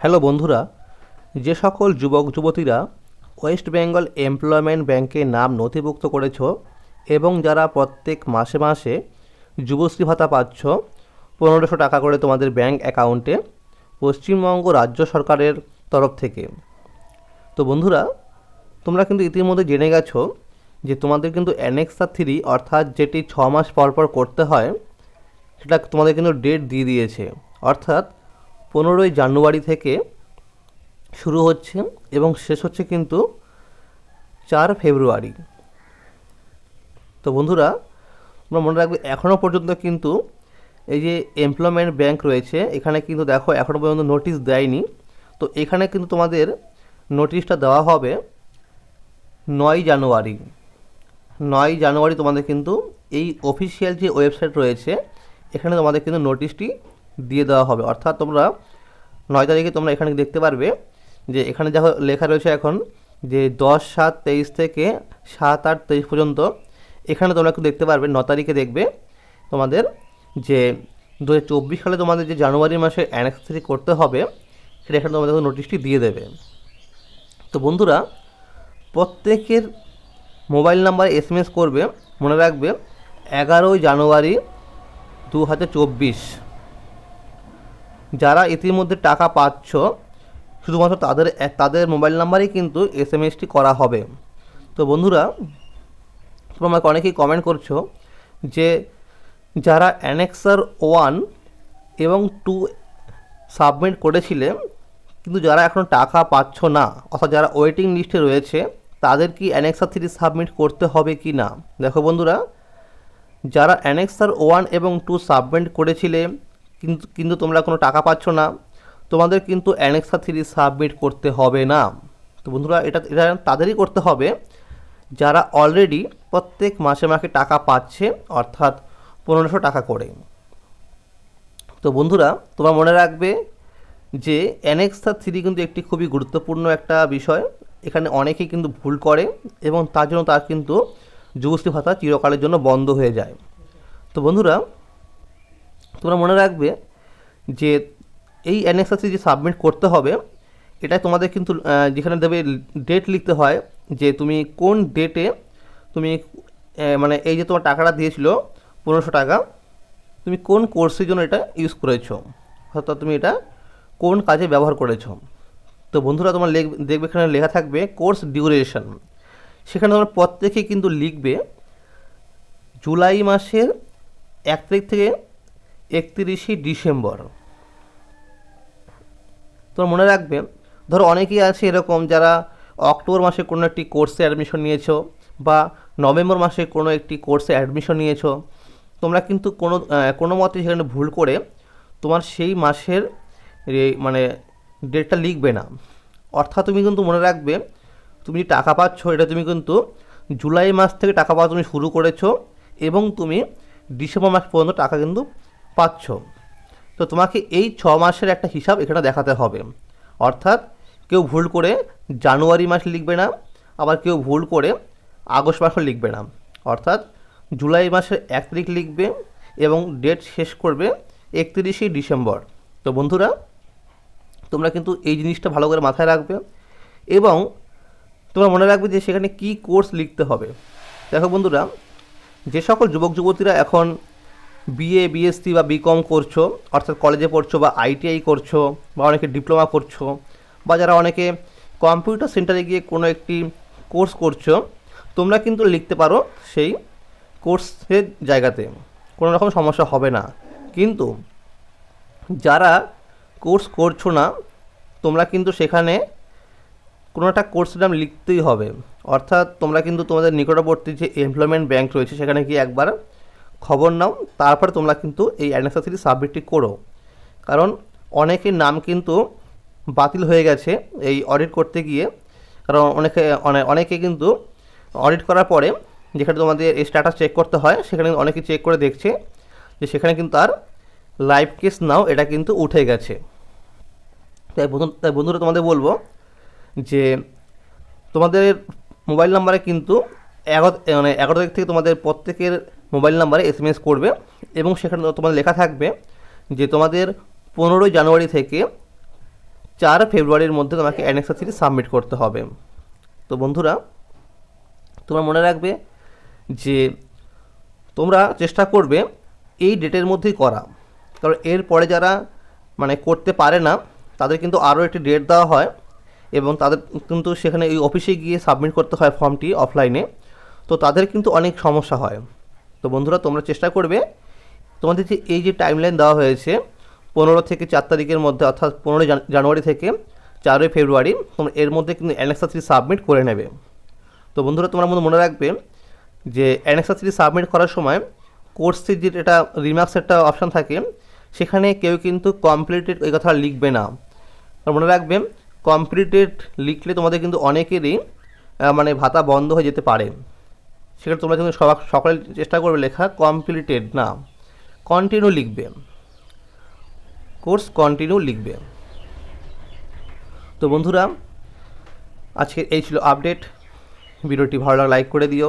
Hello বন্ধুরা, যে সকল যুবক যুবতীরা ওয়েস্ট বেঙ্গল এমপ্লয়মেন্ট ব্যাংকে নাম নথিভুক্ত করেছ এবং যারা প্রত্যেক মাসে মাসে যুবশ্রী ভাতা পাচ্ছ, পনেরোশো টাকা করে তোমাদের ব্যাংক অ্যাকাউন্টে পশ্চিমবঙ্গ রাজ্য সরকারের তরফ থেকে। তো বন্ধুরা, তোমরা কিন্তু ইতিমধ্যে জেনে গেছো যে তোমাদের কিন্তু অ্যানেক্সা থ্রি অর্থাৎ যেটি ছ মাস পর পর করতে হয়, সেটা তোমাদের কিন্তু ডেট দিয়ে দিয়েছে। অর্থাৎ পনেরোই জানুয়ারি থেকে শুরু হচ্ছে এবং শেষ হচ্ছে কিন্তু চার ফেব্রুয়ারি। তো বন্ধুরা, তোমরা মনে রাখবে এখনও পর্যন্ত কিন্তু এই যে এমপ্লয়মেন্ট ব্যাংক রয়েছে, এখানে কিন্তু দেখো এখনও পর্যন্ত নোটিশ দেয়নি। তো এখানে কিন্তু তোমাদের নোটিশটা দেওয়া হবে নয় জানুয়ারি। নয় জানুয়ারি তোমাদের কিন্তু এই অফিসিয়াল যে ওয়েবসাইট রয়েছে, এখানে তোমাদের কিন্তু নোটিশটি দিয়ে দেওয়া হবে। অর্থাৎ তোমরা নয় তারিখে তোমরা এখানে দেখতে পারবে যে এখানে যা লেখা রয়েছে এখন যে দশ সাত তেইশ থেকে সাত আট তেইশ পর্যন্ত এখানে তোমরা একটু দেখতে পারবে, ন তারিখে দেখবে তোমাদের যে দু হাজার চব্বিশ সালে তোমাদের যে জানুয়ারি মাসে অ্যানেক্সারি করতে হবে, সেটা এখানে তোমাদের নোটিশটি দিয়ে দেবে। তো বন্ধুরা, প্রত্যেকের মোবাইল নাম্বারে এস করবে, মনে রাখবে, এগারোই জানুয়ারি দু হাজার চব্বিশ। যারা ইতিমধ্যে টাকা পাচ্ছ, শুধুমাত্র তাদের তাদের মোবাইল নাম্বারেই কিন্তু এস এম এসটি করা হবে। তো বন্ধুরা, তোমরা আমাকে অনেকেই কমেন্ট করছ যে যারা অ্যানেক্সার ওয়ান এবং টু সাবমিট করেছিলে, কিন্তু যারা এখন টাকা পাচ্ছ না, অর্থাৎ যারা ওয়েটিং লিস্টে রয়েছে, তাদের কি অ্যানেক্সার থ্রি সাবমিট করতে হবে কি না? দেখো বন্ধুরা, যারা অ্যানেক্সার ওয়ান এবং টু সাবমিট করেছিলে কিন্তু কিন্তু তোমরা কোনো টাকা পাচ্ছ না। তোমাদের কিন্তু অ্যানেক্সা থ্রি সাবমিট করতে হবে না। তো বন্ধুরা, এটা এটা তাদেরই করতে হবে। যারা অলরেডি প্রত্যেক মাসে মাসে টাকা পাচ্ছে, অর্থাৎ পনেরোশো টাকা করে। তো বন্ধুরা, তোমরা মনে রাখবে যে অ্যানেক্সা থ্রি কিন্তু একটি খুবই গুরুত্বপূর্ণ একটা বিষয়। এখানে অনেকেই কিন্তু ভুল করে এবং তার জন্য তার কিন্তু যুবশ্রী ভাতা চিরকালের জন্য বন্ধ হয়ে যায়। তো বন্ধুরা তোমরা মনে রাখবে যে এই অ্যানেক্সাসি যে সাবমিট করতে হবে এটা তোমাদের কিন্তু যেখানে দেবে ডেট লিখতে হয় যে তুমি কোন ডেটে তুমি মানে এই যে তোমার টাকাটা দিয়েছিল পনেরোশো টাকা, তুমি কোন কোর্সের জন্য এটা ইউজ করেছ? অর্থাৎ তুমি এটা কোন কাজে ব্যবহার করেছ? তো বন্ধুরা, তোমার দেখবে এখানে লেখা থাকবে কোর্স ডিউরেশন সেখানে তোমার প্রত্যেকে কিন্তু লিখবে, জুলাই মাসের এক তারিখ থেকে একত্রিশে ডিসেম্বর। তোমার মনে রাখবে, ধরো অনেকেই আছে এরকম যারা অক্টোবর মাসে কোনো একটি কোর্সে অ্যাডমিশন নিয়েছো বা নভেম্বর মাসে কোনো একটি কোর্সে অ্যাডমিশন নিয়েছো, তোমরা কিন্তু কোনো কোনো মতে সেখানে ভুল করে তোমার সেই মাসের মানে ডেটটা লিখবে না। অর্থাৎ তুমি কিন্তু মনে রাখবে, তুমি যে টাকা পাচ্ছ এটা তুমি কিন্তু জুলাই মাস থেকে টাকা পাওয়া তুমি শুরু করেছ এবং তুমি ডিসেম্বর মাস পর্যন্ত টাকা কিন্তু পাচ্ছ। তো তোমাকে এই ছ মাসের একটা হিসাব এখানে দেখাতে হবে। অর্থাৎ কেউ ভুল করে জানুয়ারি মাস লিখবে না, আবার কেউ ভুল করে আগস্ট মাসও লিখবে না। অর্থাৎ জুলাই মাসের এক তারিখ লিখবে এবং ডেট শেষ করবে একত্রিশে ডিসেম্বর। তো বন্ধুরা, তোমরা কিন্তু এই জিনিসটা ভালো করে মাথায় রাখবে এবং তোমরা মনে রাখবে যে সেখানে কি কোর্স লিখতে হবে। দেখো বন্ধুরা, যে সকল যুবক যুবতীরা এখন বিএ বিএসসি বা বিকম করছ, অর্থাৎ কলেজে পড়ছো বা আইটিআই করছ বা অনেকে ডিপ্লোমা করছ বা যারা অনেকে কম্পিউটার সেন্টারে গিয়ে কোনো একটি কোর্স করছ, তোমরা কিন্তু লিখতে পারো সেই কোর্সের জায়গাতে। কোনো রকম সমস্যা হবে না। কিন্তু যারা কোর্স করছ না, তোমরা কিন্তু সেখানে কোনো একটা কোর্সের নাম লিখতেই হবে। অর্থাৎ তোমরা কিন্তু তোমাদের নিকটবর্তী যে এমপ্লয়মেন্ট ব্যাংক রয়েছে, সেখানে গিয়ে একবার খবর নাও, তারপরে তোমরা কিন্তু এই অ্যানেক্সাসিটি সাবমিটটি করো। কারণ অনেকের নাম কিন্তু বাতিল হয়ে গেছে এই অডিট করতে গিয়ে। কারণ অনেকে অনেকে কিন্তু অডিট করার পরে যেখানে তোমাদের স্ট্যাটাস চেক করতে হয়, সেখানে অনেকে চেক করে দেখছে যে সেখানে কিন্তু আর লাইভ কেস নাও এটা কিন্তু উঠে গেছে। তাই বন্ধু, তাই বন্ধুরা তোমাদের বলব যে তোমাদের মোবাইল নাম্বারে কিন্তু এগারো মানে এগারো তারিখ থেকে তোমাদের প্রত্যেকের মোবাইল নাম্বারে এস এম এস করবে এবং সেখানে তোমাদের লেখা থাকবে যে তোমাদের পনেরোই জানুয়ারি থেকে চার ফেব্রুয়ারির মধ্যে তোমাকে অ্যানেক্সা থ্রি সাবমিট করতে হবে। তো বন্ধুরা, তোমরা মনে রাখবে যে তোমরা চেষ্টা করবে এই ডেটের মধ্যেই করা। কারণ এরপরে যারা মানে করতে পারে না, তাদের কিন্তু আরও একটি ডেট দেওয়া হয় এবং তাদের কিন্তু সেখানে এই অফিসে গিয়ে সাবমিট করতে হয় ফর্মটি অফলাইনে তো তাদের কিন্তু অনেক সমস্যা হয়। তো বন্ধুরা, তোমরা চেষ্টা করবে। তোমাদের যে এই যে টাইমলাইন দেওয়া হয়েছে, পনেরো থেকে চার তারিখের মধ্যে, অর্থাৎ পনেরোই জানুয়ারি থেকে চারই ফেব্রুয়ারি, তোমরা এর মধ্যে কিন্তু অ্যানেক্সা থ্রি সাবমিট করে নেবে। তো বন্ধুরা, তোমরা মনে মনে রাখবে যে অ্যানেক্সা থ্রি সাবমিট করার সময় কোর্সের যে এটা রিমার্কস একটা অপশান থাকে, সেখানে কেউ কিন্তু কমপ্লিটেড এই কথা লিখবে না। মনে রাখবে কমপ্লিটেড লিখলে তোমাদের কিন্তু অনেকেরই মানে ভাতা বন্ধ হয়ে যেতে পারে। সেক্ষেত্রে তোমরা কিন্তু সবাই সকলে চেষ্টা করবে লেখা কমপ্লিটেড না কন্টিনিউ লিখবে। কোর্স কন্টিনিউ লিখবে। তো বন্ধুরা আজকে এই ছিল আপডেট ভিডিওটি ভালো লাগলে লাইক করে দিও।